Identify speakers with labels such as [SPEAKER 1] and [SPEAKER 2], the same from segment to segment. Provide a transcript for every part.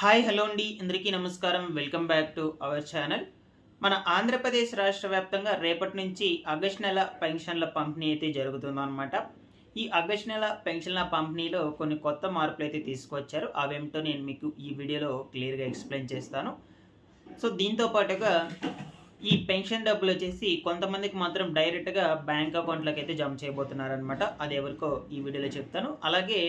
[SPEAKER 1] Hi hello అండి. అందరికీ నమస్కారం. Welcome back to our channel. మన ఆంధ్రప్రదేశ్ రాష్ట్ర వ్యాప్తంగా రేపటి నుంచి ఆగస్ట్ నెల పెన్షన్ల పంపిణీ అయితే జరుగుతుందన్నమాట. ఈ ఆగస్ట్ నెల పెన్షన్ల పంపిణీలో కొన్ని కొత్త మార్పులు అయితే తీసుకొచ్చారు. అవేమిటో నేను మీకు ఈ వీడియోలో క్లియర్గా ఎక్స్ప్లెయిన్ చేస్తాను. సో దీంతో పాటుగా ఈ పెన్షన్ డబ్బులు వచ్చేసి కొంతమందికి మాత్రం డైరెక్ట్గా బ్యాంక్ అకౌంట్లోకి అయితే జమ చేయబోతున్నారనమాట అది ఎవరికో ఈ వీడియోలో చెప్తాను. అలాగే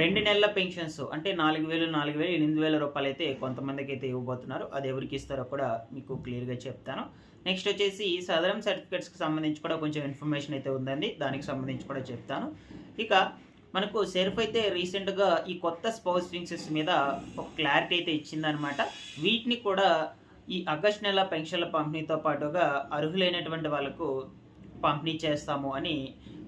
[SPEAKER 1] రెండు నెలల పెన్షన్స్ అంటే నాలుగు వేలు నాలుగు వేలు ఎనిమిది వేల రూపాయలు అయితే కొంతమందికి అయితే ఇవ్వబోతున్నారు. అది ఎవరికి ఇస్తారో కూడా మీకు క్లియర్గా చెప్తాను. నెక్స్ట్ వచ్చేసి సదరం సర్టిఫికేట్స్కి సంబంధించి కూడా కొంచెం ఇన్ఫర్మేషన్ అయితే ఉందండి. దానికి సంబంధించి కూడా చెప్తాను. ఇక మనకు సెర్ఫ్ అయితే రీసెంట్గా ఈ కొత్త స్పౌస్ ఫింక్సెస్ మీద ఒక క్లారిటీ అయితే ఇచ్చిందనమాట. వీటిని కూడా ఈ ఆగస్ట్ నెల పెన్షన్ల పంపిణీతో పాటుగా అర్హులైనటువంటి వాళ్ళకు పంపిణీ చేస్తాము అని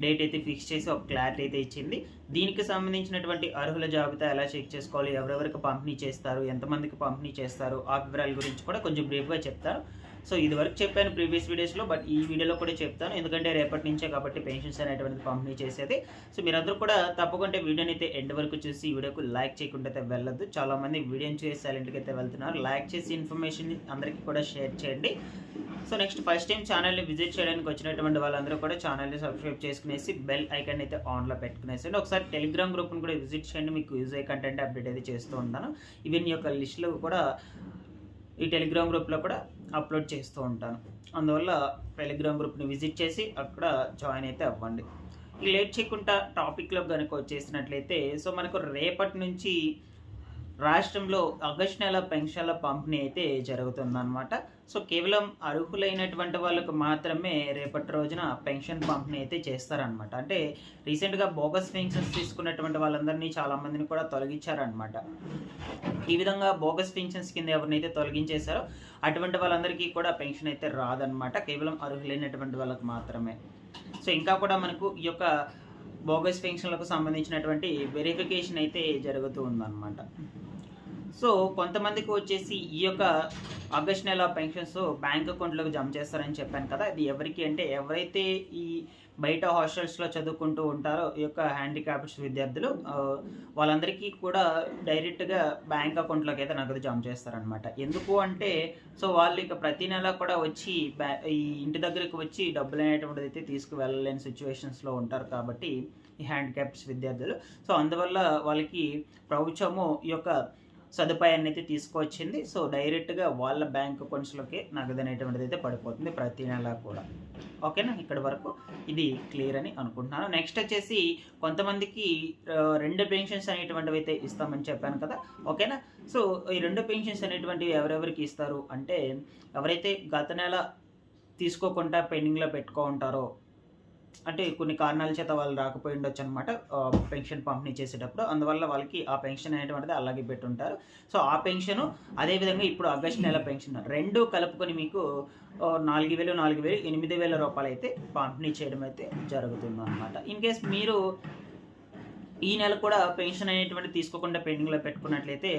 [SPEAKER 1] డేట్ అయితే ఫిక్స్ చేసి ఒక క్లారిటీ అయితే ఇచ్చింది. దీనికి సంబంధించినటువంటి అర్హుల జాబితా ఎలా చెక్ చేసుకోవాలి? ఎవరెవరికి పంపిణీ చేస్తారు? ఎంతమందికి పంపిణీ చేస్తారు? ఆ వివరాల గురించి కూడా కొంచెం బ్రీఫ్గా చెప్తాను. సో ఇదివరకు చెప్పాను ప్రీవియస్ వీడియోస్లో బట్ ఈ వీడియోలో కూడా చెప్తాను. ఎందుకంటే రేపటి నుంచే కాబట్టి పెన్షన్స్ అనేటువంటిది పంపిణీ చేసేది. సో మీరందరూ కూడా తప్పకుండా వీడియోని అయితే ఎండ్ వరకు చూసి ఈ వీడియోకు లైక్ చేయకుండా అయితే వెళ్ళొద్దు. చాలామంది వీడియోని చూసి సైలెంట్గా అయితే వెళ్తున్నారు. లైక్ చేసి ఇన్ఫర్మేషన్ అందరికీ కూడా షేర్ చేయండి. సో నెక్స్ట్ ఫస్ట్ టైం ఛానల్ని విజిట్ చేయడానికి వచ్చినటువంటి వాళ్ళందరూ కూడా ఛానల్ని సబ్స్క్రైబ్ చేసుకునేసి బెల్ ఐకాన్ అయితే ఆన్లో పెట్టుకునేసి ఒకసారి టెలిగ్రామ్ గ్రూప్ని కూడా విజిట్ చేయండి. మీకు యూజ్ అయ్యే కంటెంట్ అప్డేట్ అయితే చేస్తూ ఉంటాను. ఈవెన్ యొక్క లిస్టులో కూడా ఈ టెలిగ్రామ్ గ్రూప్లో కూడా అప్లోడ్ చేస్తూ ఉంటాను. అందువల్ల టెలిగ్రామ్ గ్రూప్ని విజిట్ చేసి అక్కడ జాయిన్ అయితే అవ్వండి. ఈ లేట్ చేయకుండా టాపిక్లో కనుక వచ్చేసినట్లయితే సో మనకు రేపటి నుంచి రాష్ట్రంలో ఆగస్టు నెల పెన్షన్ల పంపిణీ అయితే జరుగుతుందన్నమాట. సో కేవలం అర్హులైనటువంటి వాళ్ళకు మాత్రమే రేపటి రోజున పెన్షన్ పంపిణీ అయితే చేస్తారనమాట అంటే రీసెంట్గా బోగస్ పెన్షన్స్ తీసుకున్నటువంటి వాళ్ళందరినీ చాలామందిని కూడా తొలగించారనమాట ఈ విధంగా బోగస్ పెన్షన్స్ కింద ఎవరినైతే తొలగించేశారో అటువంటి వాళ్ళందరికీ కూడా పెన్షన్ అయితే రాదనమాట కేవలం అర్హులైనటువంటి వాళ్ళకి మాత్రమే. సో ఇంకా కూడా మనకు ఈ యొక్క బోగస్ పెన్షన్లకు సంబంధించినటువంటి వెరిఫికేషన్ అయితే జరుగుతూ ఉందన్నమాట. సో కొంతమందికి వచ్చేసి ఈ యొక్క ఆగస్ట్ నెల పెన్షన్స్ బ్యాంక్ అకౌంట్లోకి జమ చేస్తారని చెప్పాను కదా. ఇది ఎవరికి అంటే ఎవరైతే ఈ బయట హాస్టల్స్లో చదువుకుంటూ ఉంటారో ఈ యొక్క హ్యాండిక్యాప్డ్స్ విద్యార్థులు వాళ్ళందరికీ కూడా డైరెక్ట్గా బ్యాంక్ అకౌంట్లోకి అయితే నగదు జమ చేస్తారనమాట ఎందుకు అంటే సో వాళ్ళు ఇక ప్రతి నెల కూడా వచ్చి ఈ ఇంటి దగ్గరికి వచ్చి డబ్బులు అనేటువంటిది అయితే తీసుకువెళ్ళలేని సిచ్యువేషన్స్లో ఉంటారు కాబట్టి ఈ హ్యాండిక్యాప్డ్స్ విద్యార్థులు. సో అందువల్ల వాళ్ళకి ప్రభుత్వము ఈ యొక్క సదుపాయాన్ని అయితే తీసుకొచ్చింది. సో డైరెక్ట్గా వాళ్ళ బ్యాంక్ అకౌంట్స్లోకి నగదు అనేటువంటిది అయితే పడిపోతుంది ప్రతి నెల కూడా. ఓకేనా? ఇక్కడ వరకు ఇది క్లియర్ అని అనుకుంటున్నాను. నెక్స్ట్ వచ్చేసి కొంతమందికి రెండు పెన్షన్స్ అనేటువంటివి అయితే ఇస్తామని చెప్పాను కదా? ఓకేనా? సో ఈ రెండు పెన్షన్స్ అనేటువంటివి ఎవరెవరికి ఇస్తారు? అంటే ఎవరైతే గత నెల తీసుకోకుండా పెండింగ్లో పెట్టుకో ఉంటారో అంటే కొన్ని కారణాల చేత వాళ్ళు రాకపోయి ఉండొచ్చు అనమాట పెన్షన్ పంపిణీ చేసేటప్పుడు. అందువల్ల వాళ్ళకి ఆ పెన్షన్ అనేటువంటిది అలాగే పెట్టుంటారు. సో ఆ పెన్షన్ అదేవిధంగా ఇప్పుడు ఆగస్ట్ నెల పెన్షన్ రెండు కలుపుకొని మీకు నాలుగు వేలు నాలుగు వేలు ఎనిమిది వేల రూపాయలు అయితే పంపిణీ చేయడం అయితే జరుగుతుంది అనమాట ఇన్ కేస్ మీరు ఈ నెల కూడా పెన్షన్ అనేటువంటి తీసుకోకుండా పెండింగ్లో పెట్టుకున్నట్లయితే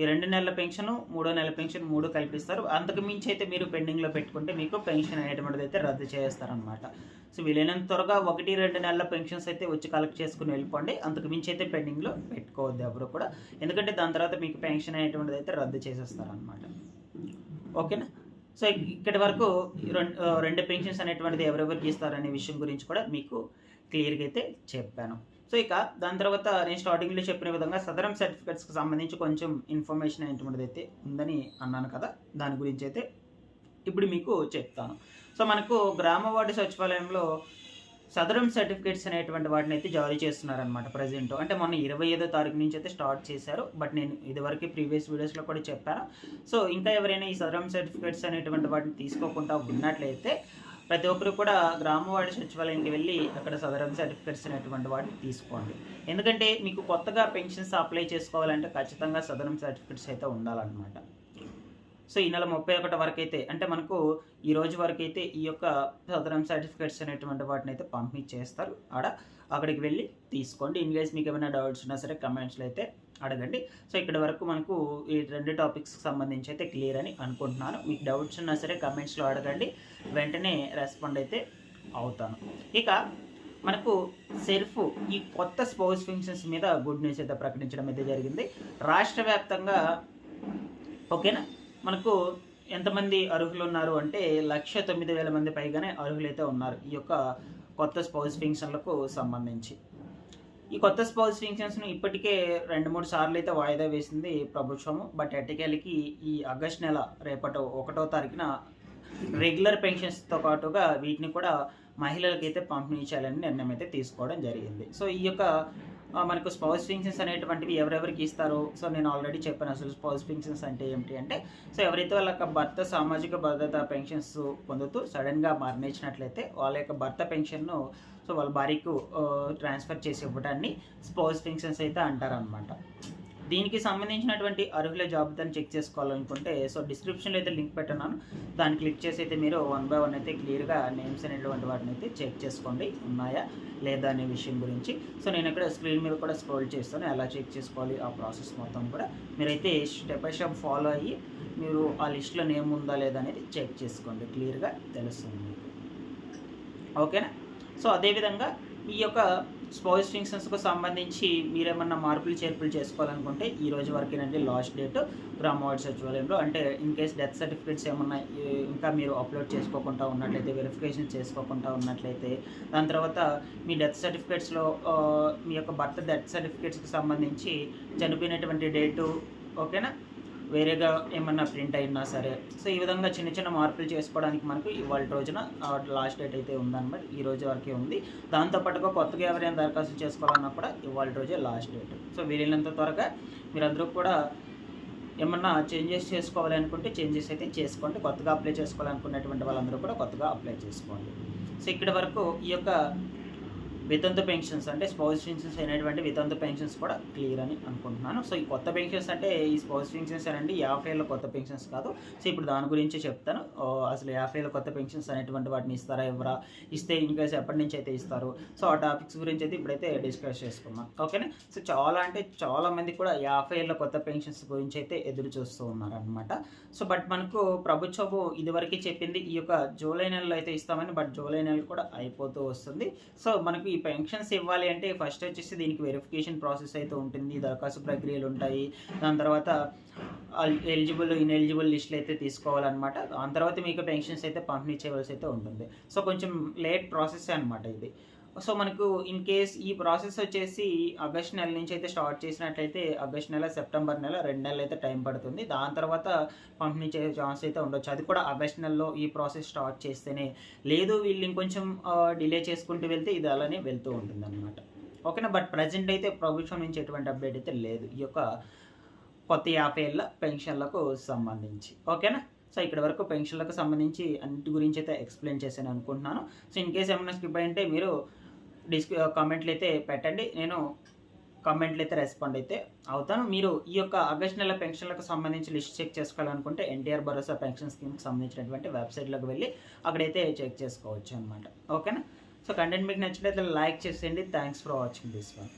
[SPEAKER 1] ఈ రెండు నెలల పెన్షన్ మూడో నెల పెన్షన్ మూడు కల్పిస్తారు. అంతకు మించి అయితే మీరు పెండింగ్లో పెట్టుకుంటే మీకు పెన్షన్ అనేటువంటిది అయితే రద్దు చేస్తారనమాట సో వీలైనంత త్వరగా ఒకటి రెండు నెలల పెన్షన్స్ అయితే వచ్చి కలెక్ట్ చేసుకుని వెళ్ళిపోండి. అంతకు మించి అయితే పెండింగ్లో పెట్టుకోవద్దు ఎవరు కూడా. ఎందుకంటే దాని తర్వాత మీకు పెన్షన్ అనేటువంటిది అయితే రద్దు చేసేస్తారనమాట ఓకేనా? సో ఇక్కడి వరకు రెండు రెండు పెన్షన్స్ అనేటువంటిది ఎవరెవరికి ఇస్తారనే విషయం గురించి కూడా మీకు క్లియర్గా అయితే చెప్పాను. సో ఇక దాని తర్వాత నేను స్టార్టింగ్లో చెప్పిన విధంగా సదరం సర్టిఫికెట్స్కి సంబంధించి కొంచెం ఇన్ఫర్మేషన్ అనేటువంటిది అయితే ఉందని అన్నాను కదా దాని గురించి అయితే ఇప్పుడు మీకు చెప్తాను. సో మనకు గ్రామ వార్డు సచివాలయంలో సదరం సర్టిఫికేట్స్ అనేటువంటి వాటిని అయితే జారీ చేస్తున్నారనమాట ప్రజెంట్. అంటే మొన్న ఇరవై ఐదో తారీఖు నుంచి అయితే స్టార్ట్ చేశారు బట్ నేను ఇదివరకు ప్రీవియస్ వీడియోస్లో కూడా చెప్పాను. సో ఇంకా ఎవరైనా ఈ సదరం సర్టిఫికేట్స్ అనేటువంటి వాటిని తీసుకోకుండా ఉన్నట్లయితే ప్రతి ఒక్కరు కూడా గ్రామవాడి సచివాలయానికి వెళ్ళి అక్కడ సదరం సర్టిఫికేట్స్ అనేటువంటి వాటిని తీసుకోండి. ఎందుకంటే మీకు కొత్తగా పెన్షన్స్ అప్లై చేసుకోవాలంటే ఖచ్చితంగా సదరం సర్టిఫికేట్స్ అయితే ఉండాలన్నమాట. సో ఈ నెల ముప్పై ఒకటి వరకు అయితే అంటే మనకు ఈ రోజు వరకు అయితే ఈ యొక్క సదరం సర్టిఫికేట్స్ అనేటువంటి వాటిని అయితే పంపిణీ చేస్తారు ఆడ అక్కడికి వెళ్ళి తీసుకోండి. ఇన్ కేస్ మీకు ఏమైనా డౌట్స్ ఉన్నా సరే కమెంట్స్లో అయితే అడగండి. సో ఇక్కడ వరకు మనకు ఈ రెండు టాపిక్స్కి సంబంధించి అయితే క్లియర్ అని అనుకుంటున్నాను. మీకు డౌట్స్ ఉన్నా సరే కమెంట్స్లో అడగండి. వెంటనే రెస్పాండ్ అయితే అవుతాను. ఇక మనకు సెల్ఫ్ ఈ కొత్త స్పౌస్ ఫంక్షన్స్ మీద గుడ్ న్యూస్ అయితే ప్రకటించడం అయితే జరిగింది. రాష్ట్ర వ్యాప్తంగా ఓకేనా? మనకు ఎంతమంది అర్హులు ఉన్నారు అంటే లక్ష తొమ్మిది వేల మంది పైగానే అర్హులైతే ఉన్నారు ఈ యొక్క కొత్త స్పౌస్ ఫంక్షన్లకు సంబంధించి. ఈ కొత్త స్పౌస్ ఫంక్షన్స్ను ఇప్పటికే రెండు మూడు సార్లు అయితే వాయిదా వేసింది ప్రభుత్వము. బట్ ఎట్టకేలకి ఈ ఆగస్ట్ నెల రేపటి ఒకటో తారీఖున రెగ్యులర్ పెన్షన్స్తో పాటుగా వీటిని కూడా మహిళలకైతే పంపిణీ చేయాలని నిర్ణయం అయితే తీసుకోవడం జరిగింది. సో ఈ యొక్క మనకు స్పౌస్ పింఛన్స్ అనేటువంటివి ఎవరెవరికి ఇస్తారు సో నేను ఆల్రెడీ చెప్పాను అసలు స్పౌస్ పింఛన్స్ అంటే ఏమిటి అంటే సో ఎవరైతే వాళ్ళ యొక్క భర్త సామాజిక భద్రత పెన్షన్స్ పొందుతూ సడన్గా మరణించినట్లయితే వాళ్ళ యొక్క భర్త పెన్షన్ను సో వాళ్ళ భార్యకు ట్రాన్స్ఫర్ చేసి ఇవ్వడాన్ని స్పౌస్ పెన్షన్స్ అయితే అంటారనమాట దీనికి సంబంధించినటువంటి అర్హుల జాబితాను చెక్ చేసుకోవాలనుకుంటే సో డిస్క్రిప్షన్లో అయితే లింక్ పెట్టున్నాను దాన్ని క్లిక్ చేసి అయితే మీరు వన్ బై వన్ అయితే క్లియర్గా నేమ్స్ అనేటువంటి వాటిని అయితే చెక్ చేసుకోండి ఉన్నాయా లేదా అనే విషయం గురించి. సో నేను ఇక్కడ స్క్రీన్ మీద కూడా స్క్రోల్ చేస్తాను ఎలా చెక్ చేసుకోవాలి ఆ ప్రాసెస్ మొత్తం కూడా. మీరైతే స్టెప్ బై స్టెప్ ఫాలో అయ్యి మీరు ఆ లిస్ట్లో నేమ్ ఉందా లేదా అనేది చెక్ చేసుకోండి క్లియర్గా తెలుస్తుంది మీకు. ఓకేనా? సో అదేవిధంగా ఈ యొక్క స్పౌస్ ఫంక్షన్స్కు సంబంధించి మీరేమన్నా మార్పులు చేర్పులు చేసుకోవాలనుకుంటే ఈ రోజు వరకేనండి లాస్ట్ డేట్ గ్రామ సచివాలయంలో. అంటే ఇన్ కేస్ డెత్ సర్టిఫికేట్స్ ఏమన్నా ఇంకా మీరు అప్లోడ్ చేసుకోకుండా ఉన్నట్లయితే వెరిఫికేషన్ చేసుకోకుండా ఉన్నట్లయితే దాని తర్వాత మీ డెత్ సర్టిఫికేట్స్లో మీ యొక్క బర్త్ డెత్ సర్టిఫికేట్స్కి సంబంధించి చనిపోయినటువంటి డేటు ఓకేనా? వేరేగా ఏమన్నా ప్రింట్ అయినా సరే. సో ఈ విధంగా చిన్న చిన్న మార్పులు చేసుకోవడానికి మనకు ఇవాళ రోజున లాస్ట్ డేట్ అయితే ఉందన్నమాట. ఈ రోజు వరకే ఉంది. దాంతోపాటుగా కొత్తగా ఎవరైనా దరఖాస్తు చేసుకోవాలన్నా కూడా ఇవాళ రోజే లాస్ట్ డేట్. సో వీలైనంత త్వరగా మీరందరూ కూడా ఏమన్నా చేంజెస్ చేసుకోవాలి అనుకుంటే చేంజెస్ అయితే చేసుకోండి. కొత్తగా అప్లై చేసుకోవాలనుకునేటువంటి వాళ్ళందరూ కూడా కొత్తగా అప్లై చేసుకోండి. సో ఇక్కడి వరకు ఈ యొక్క వితంతు పెన్షన్స్ అంటే స్పౌస్ పెన్షన్స్ అయినటువంటి వితంతు పెన్షన్స్ కూడా క్లియర్ అని అనుకుంటున్నాను. సో ఈ కొత్త పెన్షన్స్ అంటే ఈ స్పౌస్ పెన్షన్స్ అనండి యాభై ఏళ్ళ కొత్త పెన్షన్స్ కాదు. సో ఇప్పుడు దాని గురించి చెప్తాను. అసలు యాభై ఏళ్ళ కొత్త పెన్షన్స్ అనేటువంటి వాటిని ఇస్తారా ఎవరా? ఇస్తే ఇంకా ఎప్పటి నుంచి అయితే ఇస్తారు? సో ఆ టాపిక్స్ గురించి అయితే ఇప్పుడైతే డిస్కస్ చేసుకుందాం. ఓకేనా? సో చాలా అంటే చాలా మంది కూడా యాభై ఏళ్ళ కొత్త పెన్షన్స్ గురించి అయితే ఎదురు చూస్తూ ఉన్నారనమాట సో బట్ మనకు ప్రభుత్వము ఇదివరకు చెప్పింది ఈ యొక్క జూలై నెలలో అయితే ఇస్తామని బట్ జూలై నెల కూడా అయిపోతూ వస్తుంది. సో మనకు ఈ పెన్షన్స్ ఇవ్వాలి అంటే ఫస్ట్ వచ్చేసి దీనికి వెరిఫికేషన్ ప్రాసెస్ అయితే ఉంటుంది. దరఖాస్తు ప్రక్రియలు ఉంటాయి. దాని తర్వాత ఎలిజిబుల్ ఇన్ఎలిజిబుల్ లిస్టులు అయితే తీసుకోవాలన్నమాట. దాని తర్వాత మీకు పెన్షన్స్ అయితే పంపిణీ చేయవలసి అయితే ఉంటుంది. సో కొంచెం లేట్ ప్రాసెస్ అనమాట ఇది. సో మనకు ఇన్ కేస్ ఈ ప్రాసెస్ వచ్చేసి ఆగస్ట్ నెల నుంచి అయితే స్టార్ట్ చేసినట్లయితే ఆగస్ట్ నెల సెప్టెంబర్ నెల రెండు నెలలు అయితే టైం పడుతుంది. దాని తర్వాత పంపిణీ చేసే ఛాన్స్ అయితే ఉండొచ్చు. అది కూడా ఆగస్ట్ నెలలో ఈ ప్రాసెస్ స్టార్ట్ చేస్తేనే. లేదు వీళ్ళు ఇంకొంచెం డిలే చేసుకుంటూ వెళ్తే ఇది అలానే వెళ్తూ ఉంటుంది అనమాట ఓకేనా? బట్ ప్రజెంట్ అయితే ప్రభుత్వం నుంచి ఎటువంటి అప్డేట్ అయితే లేదు. ఈ యొక్క కొత్త యాభై ఏళ్ళ పెన్షన్లకు సంబంధించి. ఓకేనా? సో ఇక్కడ వరకు పెన్షన్లకు సంబంధించి అన్నిటి గురించి అయితే ఎక్స్ప్లెయిన్ చేశాను అనుకుంటున్నాను. సో ఇన్ కేస్ ఏమైనా స్కిప్ అయింటే మీరు డిస్క్ కామెంట్లు అయితే పెట్టండి. నేను కామెంట్లు అయితే రెస్పాండ్ అయితే అవుతాను. మీరు ఈ యొక్క ఆగస్ట్ నెల పెన్షన్లకు సంబంధించి లిస్ట్ చెక్ చేసుకోవాలనుకుంటే ఎన్టీఆర్ భరోసా పెన్షన్ స్కీమ్కి సంబంధించినటువంటి వెబ్సైట్లోకి వెళ్ళి అక్కడైతే చెక్ చేసుకోవచ్చు అనమాట ఓకేనా? సో కంటెంట్ మీకు నచ్చినట్లయితే లైక్ చేసేయండి. Thanks for watching this one.